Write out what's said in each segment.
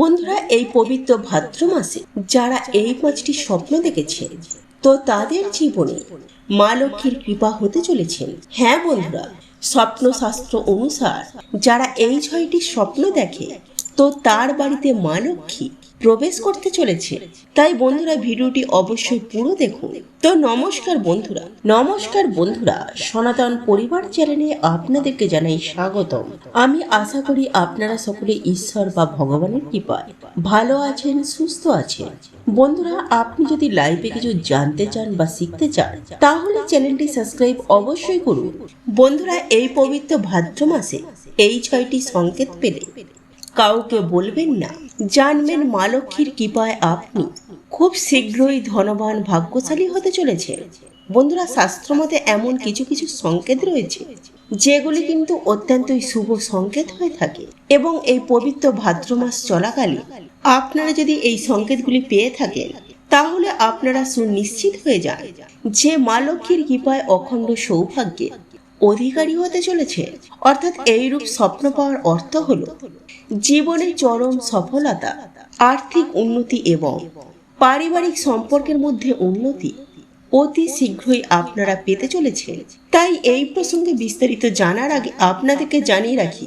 বন্ধুরা, এই পবিত্র ভাদ্র মাসে যারা এই পাঁচটি স্বপ্ন দেখেছে, তো তাদের জীবনে মা লক্ষ্মীর কৃপা হতে চলেছেন হ্যাঁ বন্ধুরা, স্বপ্নশাস্ত্র অনুসার যারা এই ছয়টি স্বপ্ন দেখে, তো তার বাড়িতে মা লক্ষ্মী প্রবেশ করতে চলেছে। তাই বন্ধুরা, ভিডিওটি অবশ্যই পুরো দেখুন। তো নমস্কার বন্ধুরা নমস্কার বন্ধুরা, সনাতন পরিবার চ্যানেলে আপনাদেরকে জানাই স্বাগতম। আমি আশা করি আপনারা সকলে ঈশ্বর বা ভগবানের কৃপায় ভালো আছেন, সুস্থ আছেন। বন্ধুরা, আপনি যদি লাইভে কিছু জানতে চান বা শিখতে চান, তাহলে চ্যানেলটি সাবস্ক্রাইব অবশ্যই করুন। বন্ধুরা, এই পবিত্র ভাদ্র মাসে এই ছয়টি সংকেত পেলে কাউকে বলবেন না। জানবেন মা লক্ষ্মীর কৃপায় আপনি। খুব শীঘ্রই ধনবান ভাগ্যশালী হতে চলেছে। বন্ধুরা, শাস্ত্রমতে এমন কিছু কিছু সংকেত রয়েছে, যেগুলি কিন্তু অত্যন্তই শুভ সংকেত হয়ে থাকে। এবং এই পবিত্র ভাদ্র মাস চলাকালীন আপনারা যদি এই সংকেতগুলি পেয়ে থাকেন, তাহলে আপনারা সুনিশ্চিত হয়ে যান যে মা লক্ষ্মীর কৃপায় অখণ্ড সৌভাগ্যে অধিকারী হতে চলেছে। অর্থাৎ এইরূপ স্বপ্ন পাওয়ার অর্থ হলো, জীবনে চরম সফলতা, আর্থিক উন্নতি এবং পারিবারিক সম্পর্কের মধ্যে উন্নতি অতি শীঘ্রই আপনারা পেতে চলেছেন তাই এই প্রসঙ্গে বিস্তারিত জানার আগে আপনাদেরকে জানিয়ে রাখি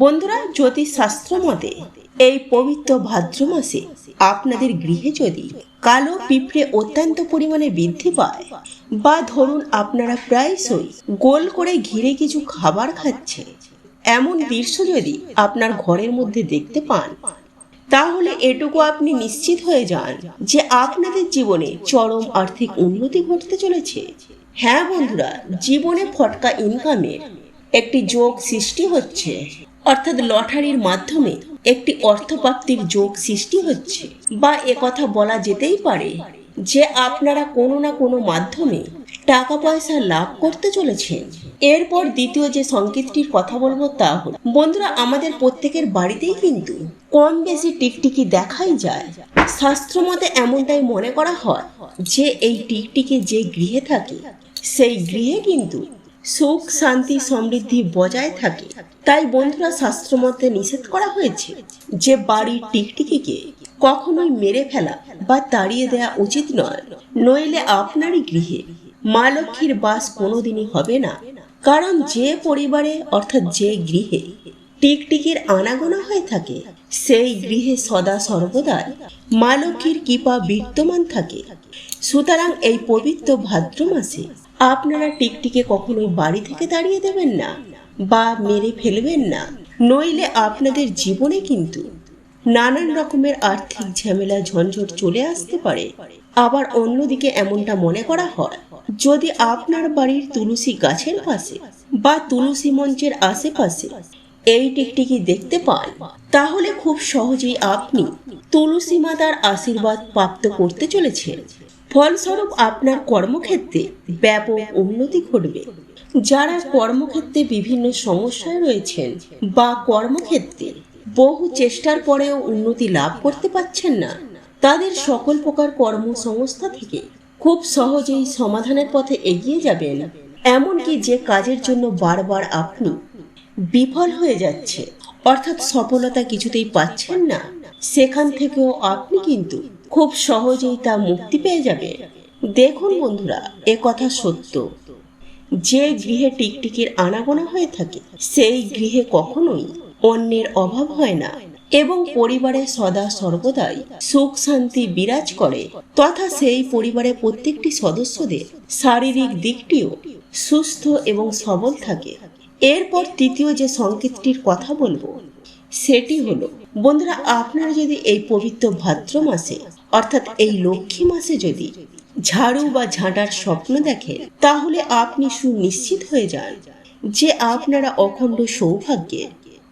বন্ধুরা জ্যোতিষ শাস্ত্র মতে এই পবিত্র ভাদ্র মাসে আপনাদের গৃহে যদি কালো পিঁপড়ে অত্যন্ত পরিমাণে বৃদ্ধি পায়, বা ধরুন আপনারা প্রায়শই গোল করে ঘিরে কিছু খাবার খাচ্ছে, এমন দৃশ্য যদি আপনার ঘরের মধ্যে দেখতে পান, তাহলে এটুকু আপনি নিশ্চিত হয়ে যান যে আপনাদের জীবনে চরম আর্থিক উন্নতি ঘটতে চলেছে। হ্যাঁ বন্ধুরা, জীবনে ফটকা ইনকামের একটি যোগ সৃষ্টি হচ্ছে। অর্থাৎ লটারির মাধ্যমে একটি অর্থপ্রাপ্তির যোগ সৃষ্টি হচ্ছে। বা কথা বলা যেতেই পারে যে আপনারা কোনো না কোনো মাধ্যমে টাকা পয়সা লাভ করতে চলেছেন। এরপর দ্বিতীয় যে সংকেতটির কথা বলব তা হল, বন্ধুরা, আমাদের প্রত্যেকের বাড়িতেই কিন্তু কম বেশি টিকটিকি দেখাই যায়। শাস্ত্র মতে এমনটাই মনে করা হয় যে, এই টিকটিকি যে গৃহে থাকে, সেই গৃহে কিন্তু সুখ, শান্তি, সমৃদ্ধি বজায় থাকে। তাই বন্ধুরা শাস্ত্রমতে নিষেধ করা হয়েছে যে বাড়ির টিকটিকিকে কখনোই মেরে ফেলা বা তাড়িয়ে দেওয়া উচিত নয়। নইলে আপনারই গৃহে মা লক্ষ্মীর বাস কোনোদিনই হবে না। কারণ যে পরিবারে, অর্থাৎ যে গৃহে টিকটিকির আনাগোনা হয়ে থাকে, সেই গৃহে সদা সর্বদাই মা লক্ষ্মীর কৃপা বিদ্যমান থাকে। সুতরাং এই পবিত্র ভাদ্র মাসে আপনারা টিকটিকে কখনোই বাড়ি থেকে দাঁড়িয়ে দেবেন না বা মেরে ফেলবেন না। নইলে আপনাদের জীবনে কিন্তু নানান রকমের আর্থিক ঝামেলা, ঝঞ্ঝট চলে আসতে পারে। আবার অন্যদিকে এমনটা মনে করা হয়, যদি আপনার বাড়ির তুলসী গাছের পাশে বা তুলসী মঞ্চের আশেপাশে এই টিকটিকি দেখতে পান, তাহলে খুব সহজেই আপনি তুলসী মাতার আশীর্বাদ প্রাপ্ত করতে চলেছেন। ফলস্বরূপ আপনার কর্মক্ষেত্রে ব্যাপক উন্নতি ঘটবে। যারা কর্মক্ষেত্রে বিভিন্ন সমস্যায় রয়েছেন বা কর্মক্ষেত্রে বহু চেষ্টার পরেও উন্নতি লাভ করতে পারছেন না, তাদের সকল প্রকার কর্মসংস্থা থেকে খুব সহজেই সমাধানের পথে এগিয়ে যাবেন। এমনকি যে কাজের জন্য বারবার আপনি বিফল হয়ে যাচ্ছে, অর্থাৎ সফলতা কিছুতেই পাচ্ছেন না, সেখান থেকেও আপনি কিন্তু খুব সহজেই তা মুক্তি পেয়ে যাবে। দেখুন বন্ধুরা, এ কথা সত্য। যে গৃহে টিকটিকির আনাগোনা হয়ে থাকে, সেই গৃহে কখনোই অন্যের অভাব হয় না এবং পরিবারে সদা সর্বদাই সুখ শান্তি বিরাজ করে, তথা সেই পরিবারের প্রত্যেকটি সদস্যদের শারীরিক দিকটিও সুস্থ এবং সবল থাকে। এরপর তৃতীয় যে সংকেতটির কথা বলব, সেটি হলো, বন্ধুরা, আপনারা যদি এই পবিত্র ভাদ্র মাসে অর্থাৎ এই লক্ষ্মী মাসে যদি ঝাড়ু বা ঝাঁটার স্বপ্ন দেখেন তাহলে আপনি সুনিশ্চিত হয়ে যান যে আপনারা অখণ্ড সৌভাগ্যের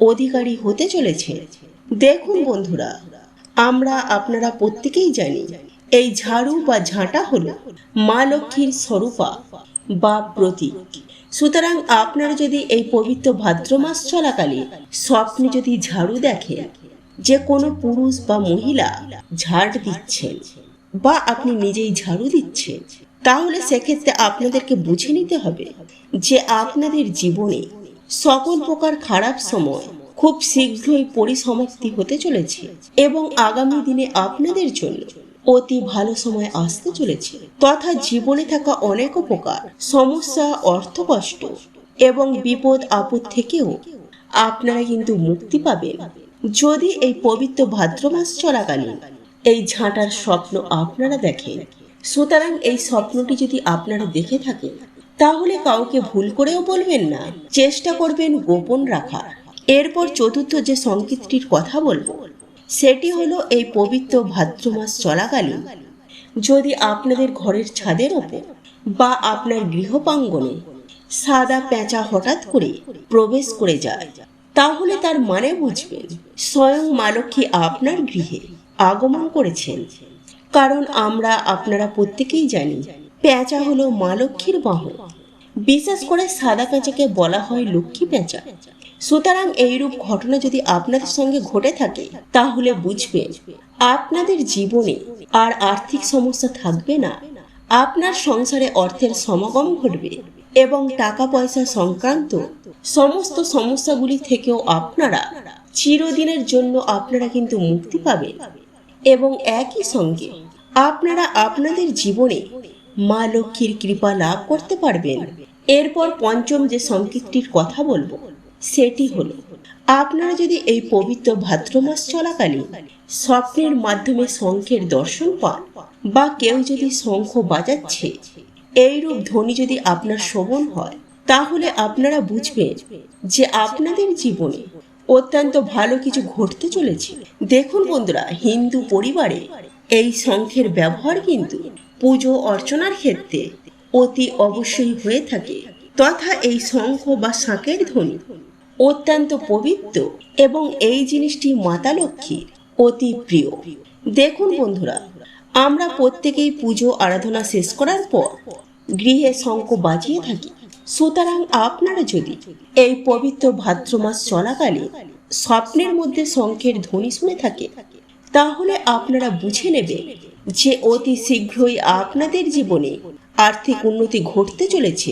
অধিকারী হতে চলেছে। দেখুন বন্ধুরা, আমরা আপনারা প্রত্যেকেই জানি, এই ঝাড়ু বা ঝাঁটা হল মা লক্ষ্মীর স্বরূপা বা প্রতীক। সুতরাং আপনারা যদি এই পবিত্র ভাদ্র মাস চলাকালীন স্বপ্নে যদি ঝাড়ু দেখেন যে কোনো পুরুষ বা মহিলা ঝাড় দিচ্ছেন বা আপনি নিজেই ঝাড়ু দিচ্ছেন, তাহলে সেক্ষেত্রে আপনাদেরকে বুঝে নিতে হবে যে আপনাদের জীবনে সকল প্রকার খারাপ সময় খুব শীঘ্রই পরিসমাপ্তি হতে চলেছে এবং আগামী দিনে আপনাদের জন্য অতি ভালো সময় আসতে চলেছে। তথা জীবনে থাকা অনেক প্রকার সমস্যা, অর্থকষ্ট এবং বিপদ আপদ থেকেও আপনারা কিন্তু মুক্তি পাবেন। যদি এই পবিত্র ভাদ্র মাস চলাকালীন এই ঝাঁটার স্বপ্ন আপনারা দেখেন, সুতরাং এই স্বপ্নটি যদি আপনারা দেখে থাকেন, তাহলে কাউকে ভুল করেও বলবেন না। চেষ্টা করবেন গোপন রাখার। এরপর চতুর্থ যে সংকেতটির কথা বলব, সেটি হলো এই পবিত্র ভাদ্র মাস চলাকালীন, যদি আপনাদের ঘরের ছাদের ওপর বা আপনার গৃহপাঙ্গনে সাদা পেঁচা হঠাৎ করে প্রবেশ করে যায় তাহলে তার মানে বুঝবেন স্বয়ং মা লক্ষ্মী আপনার গৃহে আগমন করেছেন। কারণ আমরা আপনারা প্রত্যেকেই জানি পেঁচা হলো মা লক্ষ্মীর বাহন। বিশেষ করে সাদা পেঁচাকে বলা হয় লক্ষ্মী পেঁচা সুতরাং এইরূপ ঘটনা যদি আপনাদের সঙ্গে ঘটে থাকে, তাহলে বুঝবেন আপনাদের জীবনে আর আর্থিক সমস্যা থাকবে না। আপনার সংসারে অর্থের সমাগম ঘটবে। এবং টাকা পয়সা সংক্রান্ত সমস্ত সমস্যাগুলি থেকেও আপনারা চিরদিনের জন্য আপনারা কিন্তু মুক্তি পাবেন। এবং একই সঙ্গে আপনারা আপনাদের জীবনে মা লক্ষ্মীর কৃপা লাভ করতে পারবেন। এরপর পঞ্চম যে সংকেতটির কথা বলব, সেটি হলো, আপনারা যদি এই পবিত্র ভাদ্র মাস চলাকালীন স্বপ্নের মাধ্যমে শঙ্খের দর্শন পান বা কেউ যদি শঙ্খ বাজাচ্ছে এইরূপ ধ্বনি যদি আপনার শ্রবণ হয়, তাহলে আপনারা বুঝবেন যে আপনাদের জীবনে অত্যন্ত ভালো কিছু ঘটতে চলেছে। দেখুন বন্ধুরা, হিন্দু পরিবারে এই শঙ্খের ব্যবহার কিন্তু পুজো অর্চনার ক্ষেত্রে অতি অবশ্যই হয়ে থাকে। তথা এই শঙ্খ বা শাঁখের ধ্বনি অত্যন্ত পবিত্র এবং এই জিনিসটি মাতা লক্ষ্মীর অতি প্রিয়। দেখুন বন্ধুরা আমরা প্রত্যেকেই পুজো, আরাধনা শেষ করার পর গৃহে শঙ্খ বাজিয়ে থাকি। সুতরাং আপনারা যদি এই পবিত্র ভাদ্র মাস চলাকালীন স্বপ্নের মধ্যে শঙ্খের ধ্বনি শুনে থাকে, তাহলে আপনারা বুঝে নেবে যে অতি শীঘ্রই আপনাদের জীবনে আর্থিক উন্নতি ঘটতে চলেছে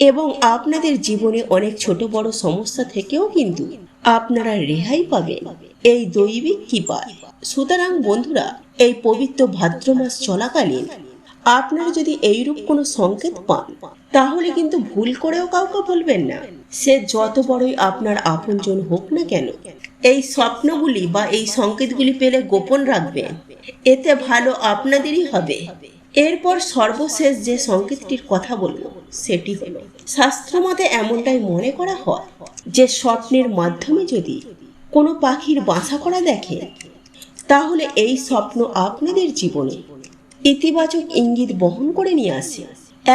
এবং আপনাদের জীবনে অনেক ছোট বড় সমস্যা থেকেও কিন্তু আপনারা রেহাই পাবেন। এই দৈবিক কৃপায় সুতরাং বন্ধুরা, এই পবিত্র ভাদ্র মাস চলাকালীন আপনারা যদি এইরূপ কোনো সংকেত পান, তাহলে কিন্তু ভুল করেও কাউকে বলবেন না। সে যত বড়ই আপনার আপনজন হোক না কেন, এই স্বপ্নগুলি বা এই সংকেতগুলি পেলে গোপন রাখবেন এতে ভালো আপনাদেরই হবে। এরপর সর্বশেষ যে সংকেতটির কথা বলব, সেটি হলো, শাস্ত্রমতে এমনটাই মনে করা হয় যে স্বপ্নের মাধ্যমে যদি কোনো পাখির বাসা করা দেখে, তাহলে এই স্বপ্ন আপনাদের জীবনে ইতিবাচক ইঙ্গিত বহন করে নিয়ে আসে।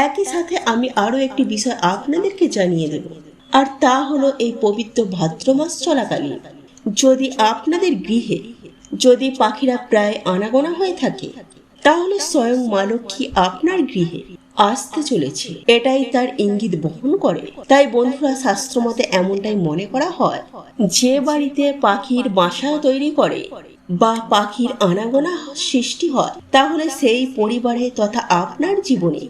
একই সাথে আমি আরও একটি বিষয় আপনাদেরকে জানিয়ে দেব, আর তা হলো এই পবিত্র ভাদ্র মাস চলাকালীন। যদি আপনাদের গৃহে যদি পাখিরা প্রায় আনাগোনা হয়ে থাকে, তাহলে স্বয়ং মা আপনার গৃহে আসতে চলেছে। এটাই তার ইঙ্গিত বহন করে। তাই বন্ধুরা শাস্ত্রমতে এমনটাই মনে করা হয়, যে বাড়িতে পাখির বাসা তৈরি করে বা পাখির আনাগোনা সৃষ্টি হয়, তাহলে সেই পরিবারে তথা আপনার জীবনে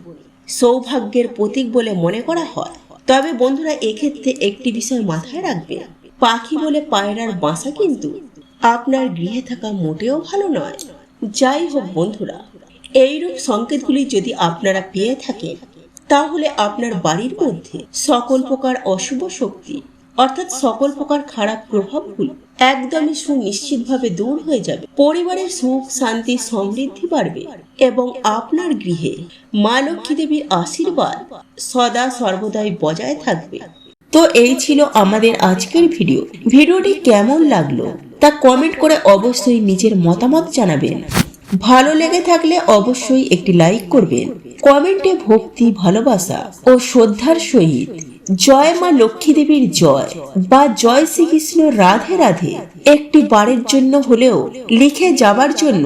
সৌভাগ্যের প্রতীক বলে মনে করা হয়। তবে বন্ধুরা, এক্ষেত্রে একটি বিষয় মাথায় রাখবে। পাখি বলে পায়রার বাসা কিন্তু আপনার গৃহে থাকা মোটেও ভালো নয়। যাই হোক বন্ধুরা এইরূপ সংকেতগুলি যদি আপনারা পেয়ে থাকেন, তাহলে আপনার বাড়ির মধ্যে সকল প্রকার অশুভ শক্তি, অর্থাৎ সকল প্রকার খারাপ প্রভাবগুলো একদমই সুনিশ্চিতভাবে দূর হয়ে যাবে। পরিবারের সুখ, শান্তি, সমৃদ্ধি বাড়বে এবং আপনার গৃহে মা লক্ষ্মী দেবীর আশীর্বাদ সদা সর্বদাই বজায় থাকবে। তো এই ছিল আমাদের আজকের ভিডিও। ভিডিওটি কেমন লাগল তা কমেন্ট করে অবশ্যই নিজের মতামত জানাবেন। ভালো লেগে থাকলে অবশ্যই একটি লাইক করবেন। কমেন্টে ভক্তি, ভালোবাসা ও শ্রদ্ধার সহিত জয় মা লক্ষ্মী দেবীর জয় বা জয় শ্রীকৃষ্ণ রাধে রাধে একটি বারের জন্য হলেও লিখে যাবার জন্য